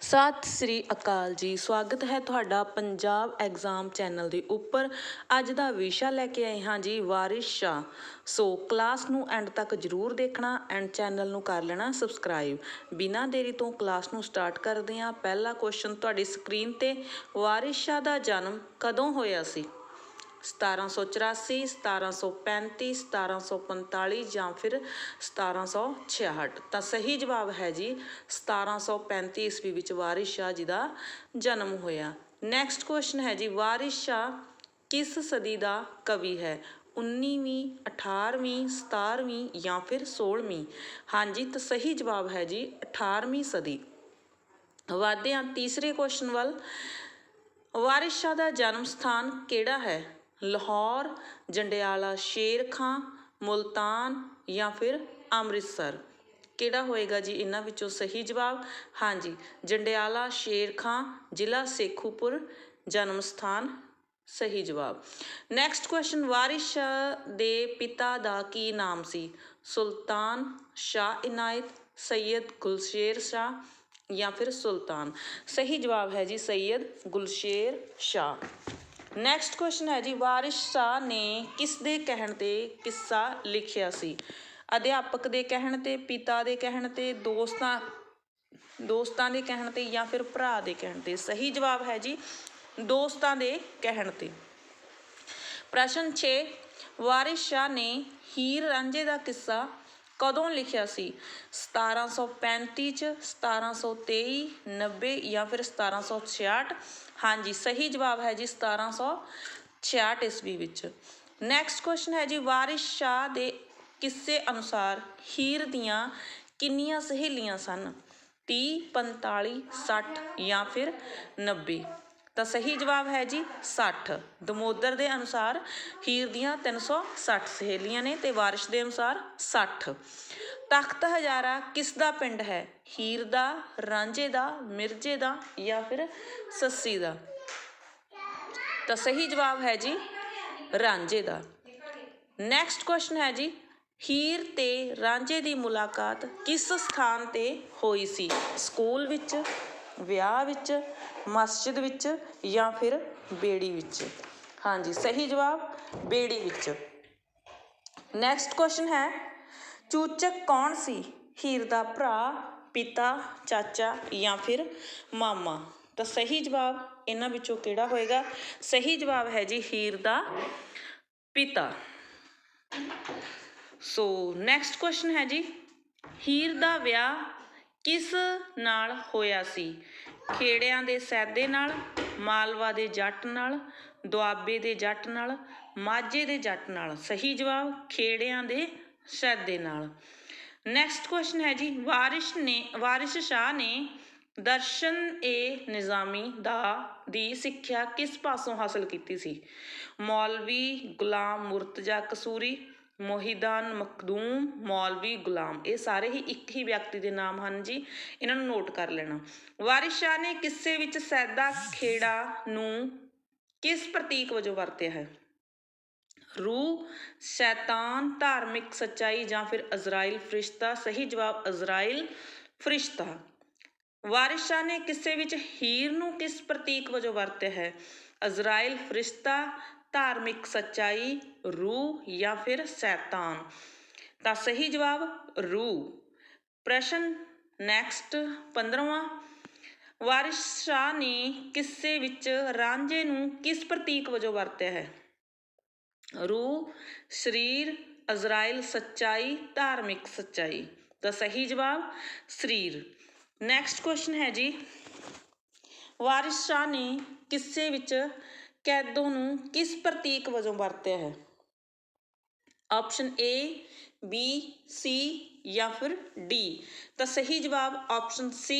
ਸਤਿ ਸ੍ਰੀ ਅਕਾਲ ਜੀ। ਸਵਾਗਤ ਹੈ ਤੁਹਾਡਾ ਪੰਜਾਬ ਐਗਜ਼ਾਮ ਚੈਨਲ ਦੇ ਉੱਪਰ। ਅੱਜ ਦਾ ਵਿਸ਼ਾ ਲੈ ਕੇ ਆਏ ਹਾਂ ਜੀ, ਵਾਰਿਸ ਸ਼ਾਹ। ਸੋ ਕਲਾਸ ਨੂੰ ਐਂਡ ਤੱਕ ਜਰੂਰ ਦੇਖਣਾ ਐਂਡ ਚੈਨਲ ਨੂੰ ਕਰ ਲੈਣਾ ਸਬਸਕ੍ਰਾਈਬ। ਬਿਨਾਂ ਦੇਰੀ ਤੋਂ ਕਲਾਸ ਨੂੰ ਸਟਾਰਟ ਕਰਦੇ ਹਾਂ। ਪਹਿਲਾ ਕੁਐਸਚਨ ਤੁਹਾਡੀ ਸਕਰੀਨ ਤੇ, ਵਾਰਿਸ ਸ਼ਾਹ ਦਾ ਜਨਮ ਕਦੋਂ ਹੋਇਆ ਸੀ? 1784 1735 1745 ਜਾਂ ਫਿਰ 1766 ਤਾਂ ਸਹੀ ਜਵਾਬ ਹੈ ਜੀ 1735 ਈਸਵੀ ਵਿੱਚ ਵਾਰਿਸ ਸ਼ਾਹ ਜੀ ਦਾ ਜਨਮ ਹੋਇਆ। ਨੈਕਸਟ ਕੁਐਸਚਨ ਹੈ ਜੀ, ਵਾਰਿਸ ਸ਼ਾਹ ਕਿਸ ਸਦੀ ਦਾ ਕਵੀ ਹੈ? 19ਵੀਂ 18ਵੀਂ 17ਵੀਂ ਜਾਂ ਫਿਰ 16ਵੀਂ ਹਾਂਜੀ ਤਾਂ ਸਹੀ ਜਵਾਬ ਹੈ ਜੀ 18ਵੀਂ ਸਦੀ। ਵਾਧੇ ਹਾਂ ਤੀਸਰੇ ਕੁਐਸਚਨ ਵੱਲ। ਵਾਰਿਸ ਸ਼ਾਹ ਦਾ ਜਨਮ ਸਥਾਨ ਕਿਹੜਾ ਹੈ? ਲਾਹੌਰ, ਜੰਡਿਆਲਾ ਸ਼ੇਰ ਖਾਂ ਮੁਲਤਾਨ ਜਾਂ ਫਿਰ ਅੰਮ੍ਰਿਤਸਰ। ਕਿਹੜਾ ਹੋਏਗਾ ਜੀ ਇਹਨਾਂ ਵਿੱਚੋਂ ਸਹੀ ਜਵਾਬ? ਹਾਂਜੀ, ਜੰਡਿਆਲਾ ਸ਼ੇਰ ਖਾਂ ਜ਼ਿਲ੍ਹਾ ਸੇਖੂਪੁਰ, ਜਨਮ ਸਥਾਨ, ਸਹੀ ਜਵਾਬ। ਨੈਕਸਟ ਕੁਐਸਚਨ ਵਾਰਿਸ ਦੇ ਪਿਤਾ ਦਾ ਕੀ ਨਾਮ ਸੀ? ਸੁਲਤਾਨ, ਸ਼ਾਹ ਇਨਾਇਤ, ਸੈਯਦ ਗੁਲਸ਼ੇਰ ਸ਼ਾਹ ਜਾਂ ਫਿਰ ਸੁਲਤਾਨ? ਸਹੀ ਜਵਾਬ ਹੈ ਜੀ ਸੈਯਦ ਗੁਲਸ਼ੇਰ ਸ਼ਾਹ। ਨੈਕਸਟ ਕੁਐਸਚਨ ਹੈ ਜੀ, ਵਾਰਿਸ ਸ਼ਾਹ ਨੇ ਕਿਸ ਦੇ ਕਹਿਣ ਤੇ ਕਿੱਸਾ ਲਿਖਿਆ ਸੀ? ਅਧਿਆਪਕ ਦੇ ਕਹਿਣ ਤੇ, ਪਿਤਾ ਦੇ ਕਹਿਣ ਤੇ, ਦੋਸਤਾਂ ਦੋਸਤਾਂ ਦੇ ਕਹਿਣ ਤੇ ਜਾਂ ਫਿਰ ਭਰਾ ਦੇ ਕਹਿਣ ਤੇ? ਸਹੀ ਜਵਾਬ ਹੈ ਜੀ, ਦੋਸਤਾਂ ਦੇ ਕਹਿਣ ਤੇ। ਪ੍ਰਸ਼ਨ 6 ਵਾਰਿਸ ਸ਼ਾਹ ਨੇ ਹੀਰ ਰਾਂਝੇ ਦਾ ਕਿੱਸਾ ਕਦੋਂ ਲਿਖਿਆ ਸੀ? 1735 ਚ 1723 90 ਜਾਂ ਫਿਰ 1766 ਹਾਂਜੀ, ਸਹੀ ਜਵਾਬ ਹੈ ਜੀ 1766 ਈਸਵੀ ਵਿੱਚ। ਨੈਕਸਟ ਕੁਐਸਚਨ ਹੈ ਜੀ, ਵਾਰਿਸ ਸ਼ਾਹ ਦੇ ਕਿੱਸੇ ਅਨੁਸਾਰ ਹੀਰ ਦੀਆਂ ਕਿੰਨੀਆਂ ਸਹੇਲੀਆਂ ਸਨ? 30 45 60 ਜਾਂ ਫਿਰ 90 ਤਾਂ ਸਹੀ ਜਵਾਬ ਹੈ ਜੀ 60 ਦਮੋਦਰ ਦੇ ਅਨੁਸਾਰ ਹੀਰ ਦੀਆਂ 360 ਸਹੇਲੀਆਂ ਨੇ ਤੇ ਵਾਰਿਸ ਦੇ ਅਨੁਸਾਰ 60 ਤਖਤ ਹਜ਼ਾਰਾ ਕਿਸ ਦਾ ਪਿੰਡ ਹੈ? ਹੀਰ ਦਾ, ਰਾਂਝੇ ਦਾ, ਮਿਰਜ਼ੇ ਦਾ ਜਾਂ ਫਿਰ ਸੱਸੀ ਦਾ? ਤਾਂ ਸਹੀ ਜਵਾਬ ਹੈ ਜੀ ਰਾਂਝੇ ਦਾ। ਨੈਕਸਟ ਕੁਐਸਚਨ ਹੈ ਜੀ, ਹੀਰ ਤੇ ਰਾਂਝੇ ਦੀ ਮੁਲਾਕਾਤ ਕਿਸ ਸਥਾਨ ਤੇ ਹੋਈ ਸੀ? ਸਕੂਲ ਵਿੱਚ ਵਿਆਹ ਵਿੱਚ, ਮਸਜਿਦ ਵਿੱਚ ਜਾਂ ਫਿਰ ਬੇੜੀ ਵਿੱਚ। ਹਾਂਜੀ, ਸਹੀ ਜਵਾਬ, ਬੇੜੀ ਵਿੱਚ। ਨੈਕਸਟ ਕੁਐਸਚਨ ਹੈ, ਚੂਚਕ ਕੌਣ ਸੀ? ਹੀਰ ਦਾ ਭਰਾ, ਪਿਤਾ, ਚਾਚਾ ਜਾਂ ਫਿਰ ਮਾਮਾ? ਤਾਂ ਸਹੀ ਜਵਾਬ ਇਹਨਾਂ ਵਿੱਚੋਂ ਕਿਹੜਾ ਹੋਏਗਾ? ਸਹੀ ਜਵਾਬ ਹੈ ਜੀ ਹੀਰ ਦਾ ਪਿਤਾ। ਸੋ ਨੈਕਸਟ ਕੁਐਸਚਨ ਹੈ ਜੀ, ਹੀਰ ਦਾ ਵਿਆਹ ਕਿਸ ਨਾਲ ਹੋਇਆ ਸੀ? ਖੇੜਿਆਂ ਦੇ ਸੈਦੇ ਨਾਲ, ਮਾਲਵਾ ਦੇ ਜੱਟ ਨਾਲ, ਦੁਆਬੇ ਦੇ ਜੱਟ ਨਾਲ, ਮਾਝੇ ਦੇ ਜੱਟ ਨਾਲ? ਸਹੀ ਜਵਾਬ, ਖੇੜਿਆਂ ਦੇ ਸੈਦੇ ਨਾਲ। ਨੈਕਸਟ ਕੁਐਸਚਨ ਹੈ ਜੀ। ਵਾਰਿਸ ਨੇ, ਵਾਰਿਸ ਸ਼ਾਹ ਨੇ ਦਰਸ਼ਨ ਏ ਨਿਜ਼ਾਮੀ ਦਾ, ਦੀ ਸਿੱਖਿਆ ਕਿਸ ਪਾਸੋਂ ਹਾਸਲ ਕੀਤੀ ਸੀ? ਮੌਲਵੀ ਗੁਲਾਮ ਮੁਰਤਜ਼ਾ ਕਸੂਰੀ ਮੋਹਿਦਾਨ, ਮਖਦੂਮ, ਮੌਲਵੀ, ਗੁਲਾਮ। ਇਹ ਸਾਰੇ ਹੀ ਇੱਕ ਹੀ ਵਿਅਕਤੀ ਦੇ ਨਾਮ ਹਨ ਜੀ। ਇਹਨਾਂ ਨੂੰ ਨੋਟ ਕਰ ਲੈਣਾ। ਵਾਰਿਸ ਸ਼ਾਹ ਨੇ ਕਿੱਸੇ ਵਿੱਚ ਸੈਦਾ ਖੇੜਾ ਨੂੰ ਕਿਸ ਪ੍ਰਤੀਕ ਵਜੋਂ ਵਰਤਿਆ ਹੈ? ਰੂਹ, ਸ਼ੈਤਾਨ, ਧਾਰਮਿਕ ਸੱਚਾਈ ਜਾਂ ਫਿਰ ਅਜ਼ਰਾਈਲ ਫਰਿਸ਼ਤਾ? ਸਹੀ ਜਵਾਬ ਅਜ਼ਰਾਈਲ ਫਰਿਸ਼ਤਾ। ਵਾਰਿਸ ਸ਼ਾਹ ਨੇ ਕਿੱਸੇ ਵਿੱਚ ਹੀਰ ਨੂੰ ਕਿਸ ਪ੍ਰਤੀਕ ਵਜੋਂ ਵਰਤਿਆ ਹੈ? ਅਜ਼ਰਾਈਲ ਫਰਿਸ਼ਤਾ ਧਾਰਮਿਕ ਸੱਚਾਈ, ਰੂਹ ਜਾਂ ਫਿਰ ਸ਼ੈਤਾਨ? ਤਾਂ ਸਹੀ ਜਵਾਬ, ਰੂਹ। ਪ੍ਰਸ਼ਨ ਨੈਕਸਟ 15ਵਾਂ ਵਾਰਿਸ ਸ਼ਾਹ ਨੇ ਕਿੱਸੇ ਵਿੱਚ ਰਾਂਝੇ ਨੂੰ ਕਿਸ ਪ੍ਰਤੀਕ ਵਜੋਂ ਵਰਤਿਆ ਹੈ? ਰੂਹ, ਸਰੀਰ ਅਜਰਾਇਲ ਸੱਚਾਈ, ਧਾਰਮਿਕ ਸੱਚਾਈ। ਤਾਂ ਸਹੀ ਜਵਾਬ, ਸਰੀਰ। ਨੈਕਸਟ ਕੁਐਸਚਨ ਹੈ ਜੀ। ਵਾਰਿਸ ਸ਼ਾਹ ਨੇ ਕਿੱਸੇ ਵਿੱਚ ਕੈਦੋ ਨੂੰ ਕਿਸ ਪ੍ਰਤੀਕ ਵਜੋਂ ਵਰਤਿਆ ਹੈ? ਆਪਸ਼ਨ A, B, C ਜਾਂ ਫਿਰ D? ਤਾਂ ਸਹੀ ਜਵਾਬ ਆਪਸ਼ਨ C,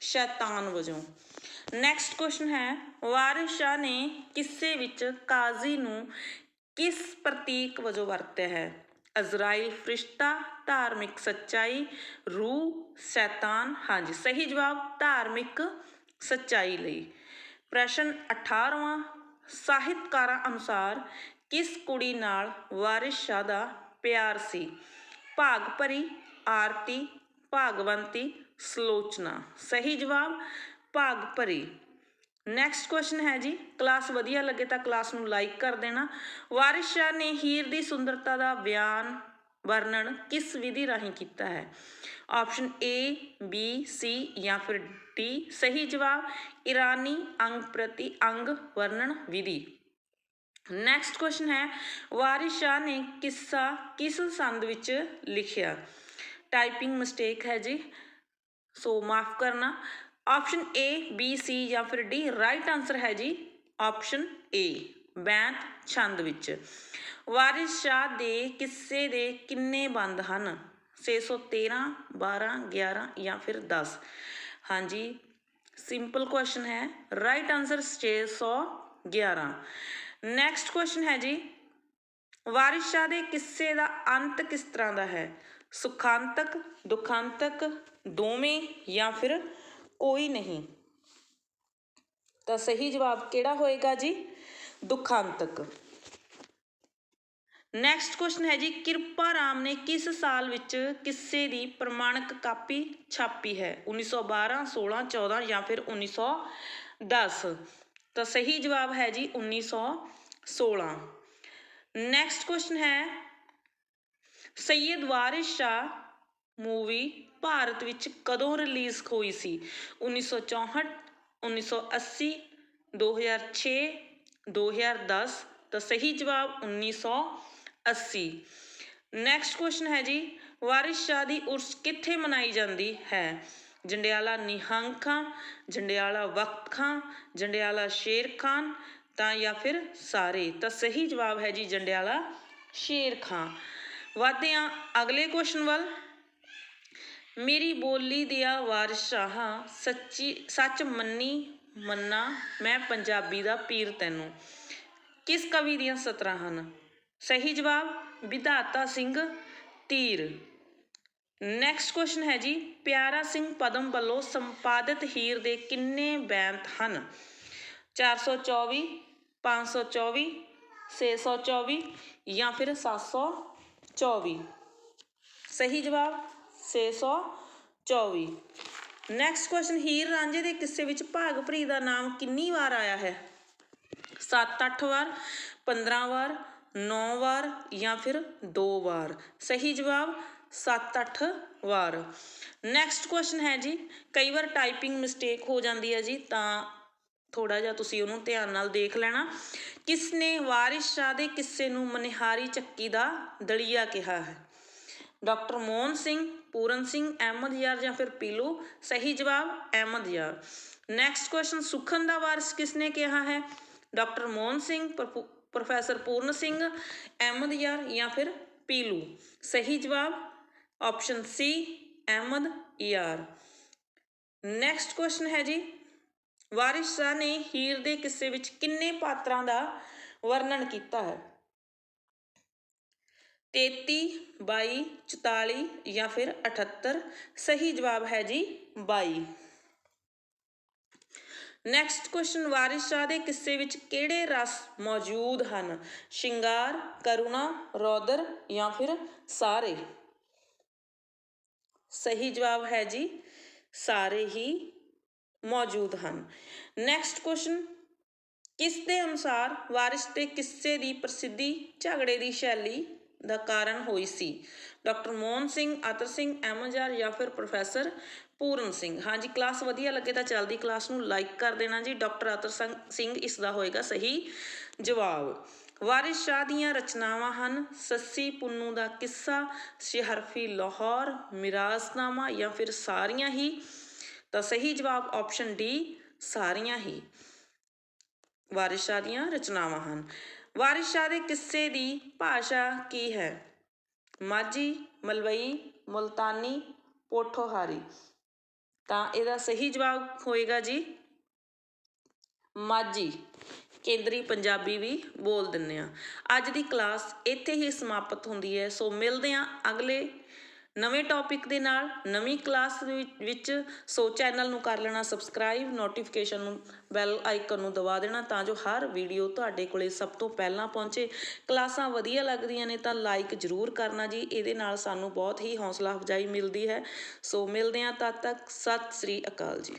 ਸ਼ੈਤਾਨ ਵਜੋਂ। ਨੈਕਸਟ ਕੁਐਸਚਨ ਹੈ, ਵਾਰਿਸ ਸ਼ਾਹ ਨੇ ਕਿੱਸੇ ਵਿੱਚ ਕਾਜ਼ੀ ਨੂੰ ਕਿਸ ਪ੍ਰਤੀਕ ਵਜੋਂ ਵਰਤਿਆ ਹੈ? ਅਜ਼ਰਾਈਲ ਫਰਿਸ਼ਤਾ, ਧਾਰਮਿਕ ਸੱਚਾਈ, ਰੂਹ, ਸ਼ੈਤਾਨ? ਹਾਂਜੀ, ਸਹੀ ਜਵਾਬ ਧਾਰਮਿਕ ਸੱਚਾਈ ਲਈ। ਪ੍ਰਸ਼ਨ 18ਵਾਂ ਸਾਹਿਤਕਾਰਾਂ ਅਨੁਸਾਰ ਕਿਸ ਕੁੜੀ ਨਾਲ ਵਾਰਿਸ ਸ਼ਾਹ ਦਾ ਪਿਆਰ ਸੀ? ਭਾਗ ਭਰੀ ਆਰਤੀ, ਭਾਗਵੰਤੀ, ਸਲੋਚਨਾ। ਸਹੀ ਜਵਾਬ ਭਾਗ ਭਰੀ ਨੈਕਸਟ ਕੁਐਸਚਨ ਹੈ ਜੀ। ਕਲਾਸ ਵਧੀਆ ਲੱਗੇ ਤਾਂ ਕਲਾਸ ਨੂੰ ਲਾਈਕ ਕਰ ਦੇਣਾ। ਵਾਰਿਸ ਸ਼ਾਹ ਨੇ ਹੀਰ ਦੀ ਸੁੰਦਰਤਾ ਦਾ ਬਿਆਨ, ਵਰਣਨ ਕਿਸ ਵਿਧੀ ਰਾਹੀਂ ਕੀਤਾ ਹੈ? ਆਪਸ਼ਨ ਏ ਬੀ ਸੀ ਜਾਂ ਫਿਰ ਡੀ ਸਹੀ ਜਵਾਬ, ਇਰਾਨੀ ਅੰਗ ਪ੍ਰਤੀ ਅੰਗ ਵਰਣਨ ਵਿਧੀ। ਨੈਕਸਟ ਕੁਐਸਚਨ ਹੈ, ਵਾਰਿਸ ਸ਼ਾਹ ਨੇ ਕਿੱਸਾ, ਕਿਸ ਸੰਦ ਵਿੱਚ ਲਿਖਿਆ? ਟਾਈਪਿੰਗ ਮਿਸਟੇਕ ਹੈ ਜੀ, ਸੋ ਮਾਫ ਕਰਨਾ। ਆਪਸ਼ਨ ਏ ਬੀ ਸੀ ਜਾਂ ਫਿਰ ਡੀ ਰਾਈਟ ਆਨਸਰ ਹੈ ਜੀ ਆਪਸ਼ਨ ਏ ਬੈਂਤ ਛੰਦ ਵਿੱਚ। ਵਾਰਿਸ ਸ਼ਾਹ ਦੇ ਕਿੱਸੇ ਦੇ ਕਿੰਨੇ ਬੰਦ ਹਨ? 613 12 11 ਜਾਂ ਫਿਰ 10 ਹਾਂਜੀ ਸਿੰਪਲ ਕੁਐਸਚਨ ਹੈ। ਰਾਈਟ ਆਨਸਰ 611 ਨੈਕਸਟ ਕੁਐਸਚਨ ਹੈ ਜੀ। ਵਾਰਿਸ ਸ਼ਾਹ ਦੇ ਕਿੱਸੇ ਦਾ ਅੰਤ ਕਿਸ ਤਰ੍ਹਾਂ ਦਾ ਹੈ? ਸੁਖਾਂਤਕ, ਦੁਖਾਂਤਕ, ਦੋਵੇਂ ਜਾਂ ਫਿਰ ਕੋਈ ਨਹੀਂ? ਤਾਂ ਸਹੀ ਜਵਾਬ ਕਿਹੜਾ ਹੋਏਗਾ ਜੀ? ਦੁਖਾਂਤਕ। ਨੈਕਸਟ ਕੁਐਸਚਨ ਹੈ ਜੀ, ਕਿਰਪਾ ਰਾਮ ਨੇ ਕਿਸ ਸਾਲ ਵਿੱਚ ਕਿੱਸੇ ਦੀ ਪ੍ਰਮਾਣਿਕ ਕਾਪੀ ਛਾਪੀ ਹੈ? 1912 16 14 ਜਾਂ ਫਿਰ 1910 ਤਾਂ ਸਹੀ ਜਵਾਬ ਹੈ ਜੀ 1916 ਨੈਕਸਟ ਕੁਐਸਚਨ ਹੈ, ਸੈਯਦ ਵਾਰਿਸ ਸ਼ਾਹ ਮੂਵੀ ਭਾਰਤ ਵਿੱਚ ਕਦੋਂ ਰਿਲੀਜ਼ ਹੋਈ ਸੀ? 1964 1980 2006 2010 ਤਾਂ ਸਹੀ ਜਵਾਬ 1980 ਨੈਕਸਟ ਕੁਐਸਚਨ ਹੈ ਜੀ, ਵਾਰਿਸ ਸ਼ਾਹ ਦੀ ਉਰਸ ਕਿੱਥੇ ਮਨਾਈ ਜਾਂਦੀ ਹੈ? ਜੰਡਿਆਲਾ ਨਿਹੰਗ ਖਾਂ, ਜੰਡਿਆਲਾ ਵਕਤ ਖਾਂ, ਜੰਡਿਆਲਾ ਸ਼ੇਰ ਖਾਨ ਤਾਂ ਜਾਂ ਫਿਰ ਸਾਰੇ? ਤਾਂ ਸਹੀ ਜਵਾਬ ਹੈ ਜੀ ਜੰਡਿਆਲਾ ਸ਼ੇਰ ਖਾਂ। ਵਧਦੇ ਹਾਂ ਅਗਲੇ ਕੁਐਸਚਨ ਵੱਲ। ਮੇਰੀ ਬੋਲੀ ਦਿਆ ਵਾਰਿਸ ਸੱਚੀ, ਸੱਚ ਮੰਨੀ ਮੰਨਾ ਮੈਂ ਪੰਜਾਬੀ ਦਾ ਪੀਰ ਤੈਨੂੰ। ਕਿਸ ਕਵੀ ਦੀਆਂ ਸਤਰਾਂ ਹਨ? ਸਹੀ ਜਵਾਬ, ਵਿਧਾਤਾ ਸਿੰਘ ਤੀਰ। ਨੈਕਸਟ ਕੁਐਸਚਨ ਹੈ ਜੀ, ਪਿਆਰਾ ਸਿੰਘ ਪਦਮ ਵੱਲੋਂ ਸੰਪਾਦਿਤ ਹੀਰ ਦੇ ਕਿੰਨੇ ਬੈਂਤ ਹਨ? 424 524 624 ਜਾਂ ਫਿਰ 724 ਸਹੀ ਜਵਾਬ 624 ਨੈਕਸਟ ਕੁਐਸਚਨ ਹੀਰ ਰਾਂਝੇ ਦੇ ਕਿੱਸੇ ਵਿੱਚ ਭਾਗ ਭਰੀ ਦਾ ਨਾਮ ਕਿੰਨੀ ਵਾਰ ਆਇਆ ਹੈ? 7-8 ਵਾਰ 15 ਵਾਰ ਨੌ ਵਾਰ ਜਾਂ ਫਿਰ ਦੋ ਵਾਰ? ਸਹੀ ਜਵਾਬ 7-8 ਵਾਰ। ਨੈਕਸਟ ਕੁਐਸਚਨ ਹੈ ਜੀ। ਕਈ ਵਾਰ ਟਾਈਪਿੰਗ ਮਿਸਟੇਕ ਹੋ ਜਾਂਦੀ ਹੈ ਜੀ, ਤਾਂ ਥੋੜਾ ਜਿਹਾ ਤੁਸੀਂ ਉਹਨੂੰ ਧਿਆਨ ਨਾਲ ਦੇਖ ਲੈਣਾ। ਕਿਸ ਨੇ ਵਾਰਿਸ ਸ਼ਾਹ ਦੇ ਕਿੱਸੇ ਨੂੰ ਮਨਿਹਾਰੀ ਚੱਕੀ ਦਾ ਦਲੀਆ ਕਿਹਾ ਹੈ? ਡਾਕਟਰ ਮੋਹਨ ਸਿੰਘ, ਪੂਰਨ ਸਿੰਘ, ਅਹਿਮਦ ਯਾਰ ਜਾਂ ਫਿਰ ਪੀਲੂ? ਸਹੀ ਜਵਾਬ, ਅਹਿਮਦ ਯਾਰ। ਨੈਕਸਟ ਕੁਐਸਚਨ ਸੁਖਨ ਦਾ ਵਾਰਿਸ ਕਿਸ ਨੇ ਕਿਹਾ ਹੈ? ਡਾਕਟਰ ਮੋਹਨ ਸਿੰਘ ਪ੍ਰਫੂ- ਪ੍ਰੋਫੈਸਰ ਪੂਰਨ ਸਿੰਘ, ਅਹਿਮਦ ਯਾਰ ਜਾਂ ਫਿਰ ਪੀਲੂ। ਸਹੀ ਜਵਾਬ ਆਪਸ਼ਨ ਸੀ ਅਹਿਮਦ ਯਾਰ। ਨੈਕਸਟ ਕੁਐਸਚਨ ਹੈ ਜੀ। ਵਾਰਿਸ ਸ਼ਾਹ ਨੇ ਹੀਰ ਦੇ ਕਿੱਸੇ ਵਿੱਚ ਕਿੰਨੇ ਪਾਤਰਾਂ ਦਾ ਵਰਣਨ ਕੀਤਾ ਹੈ? 33 22 44 ਜਾਂ ਫਿਰ 78 ਸਹੀ ਜਵਾਬ ਹੈ ਜੀ 22 ਨੈਕਸਟ ਕੁਐਸਚਨ ਵਾਰਿਸ ਸ਼ਾਹ ਦੇ ਕਿੱਸੇ ਵਿੱਚ ਕਿਹੜੇ ਰਸ ਮੌਜੂਦ ਹਨ? ਸ਼ਿੰਗਾਰ, ਕਰੁਣਾ, ਰੌਦਰ ਜਾਂ ਫਿਰ ਸਾਰੇ? ਸਹੀ ਜਵਾਬ ਹੈ ਜੀ, ਸਾਰੇ ਹੀ ਮੌਜੂਦ ਹਨ। ਨੈਕਸਟ ਕੁਐਸਚਨ ਕਿਸ ਦੇ ਅਨੁਸਾਰ ਵਾਰਿਸ ਦੇ ਕਿੱਸੇ ਦੀ ਪ੍ਰਸਿੱਧੀ ਝਗੜੇ ਦੀ ਸ਼ੈਲੀ ਦਾ ਕਾਰਨ ਹੋਈ ਸੀ। ਡਾਕਟਰ ਮੋਹਨ ਸਿੰਘ, ਅਤਰ ਸਿੰਘ ਐਮਜਰ ਜਾਂ ਫਿਰ ਪ੍ਰੋਫੈਸਰ ਪੂਰਨ ਸਿੰਘ। ਹਾਂਜੀ, ਕਲਾਸ ਵਧੀਆ ਲੱਗੇ ਤਾਂ ਚੱਲਦੀ ਕਲਾਸ ਨੂੰ ਲਾਈਕ ਕਰ ਦੇਣਾ ਜੀ। ਡਾਕਟਰ ਅਤਰ ਸਿੰਘ ਇਸ ਦਾ ਹੋਏਗਾ ਸਹੀ ਜਵਾਬ। ਵਾਰਿਸ ਸ਼ਾਹ ਦੀਆਂ ਰਚਨਾਵਾਂ ਹਨ, ਸੱਸੀ ਪੁੰਨੂ ਦਾ ਕਿੱਸਾ, ਸ਼ਹਰਫੀ ਲਾਹੌਰ, ਮਿਰਾਸਨਾਮਾ ਜਾਂ ਫਿਰ ਸਾਰੀਆਂ ਹੀ। ਤਾਂ ਸਹੀ ਜਵਾਬ ਆਪਸ਼ਨ ਡੀ, ਸਾਰੀਆਂ ਹੀ। ਵਾਰਿਸ ਸ਼ਾਹ ਦੀਆਂ ਰਚਨਾਵਾਂ ਹਨ। ਵਾਰਿਸ ਸ਼ਾਹ ਦੇ ਕਿੱਸੇ ਦੀ ਭਾਸ਼ਾ ਕੀ ਹੈ? ਮਾਝੀ, ਮਲਵਈ, ਮੁਲਤਾਨੀ, ਪੋਠੋਹਾਰੀ। ਤਾਂ ਇਹਦਾ ਸਹੀ ਜਵਾਬ ਹੋਏਗਾ ਜੀ, ਮਾਝੀ। ਕੇਂਦਰੀ ਪੰਜਾਬੀ ਵੀ ਬੋਲ ਦਿੰਨੇ ਆ ਅੱਜ ਦੀ ਕਲਾਸ ਇੱਥੇ ਹੀ ਸਮਾਪਤ ਹੁੰਦੀ ਹੈ। ਸੋ ਮਿਲਦੇ ਆ ਅਗਲੇ ਨਵੇਂ ਟੌਪਿਕ ਦੇ ਨਾਲ ਨਵੀਂ ਕਲਾਸ ਵਿੱਚ ਸੋ ਚੈਨਲ ਨੂੰ ਕਰ ਲੈਣਾ ਸਬਸਕ੍ਰਾਈਬ ਨੋਟੀਫਿਕੇਸ਼ਨ ਨੂੰ ਬੈਲ ਆਈਕਨ ਨੂੰ ਦਬਾ ਦੇਣਾ ਤਾਂ ਜੋ ਹਰ ਵੀਡੀਓ ਤੁਹਾਡੇ ਕੋਲੇ ਸਭ ਤੋਂ ਪਹਿਲਾਂ ਪਹੁੰਚੇ। ਕਲਾਸਾਂ ਵਧੀਆ ਲੱਗਦੀਆਂ ਨੇ ਤਾਂ ਲਾਈਕ ਜ਼ਰੂਰ ਕਰਨਾ ਜੀ, ਇਹਦੇ ਨਾਲ ਸਾਨੂੰ ਬਹੁਤ ਹੀ ਹੌਸਲਾ ਅਫਜਾਈ ਮਿਲਦੀ ਹੈ। ਸੋ ਮਿਲਦੇ ਹਾਂ ਤਦ ਤੱਕ, ਸਤਿ ਸ੍ਰੀ ਅਕਾਲ ਜੀ।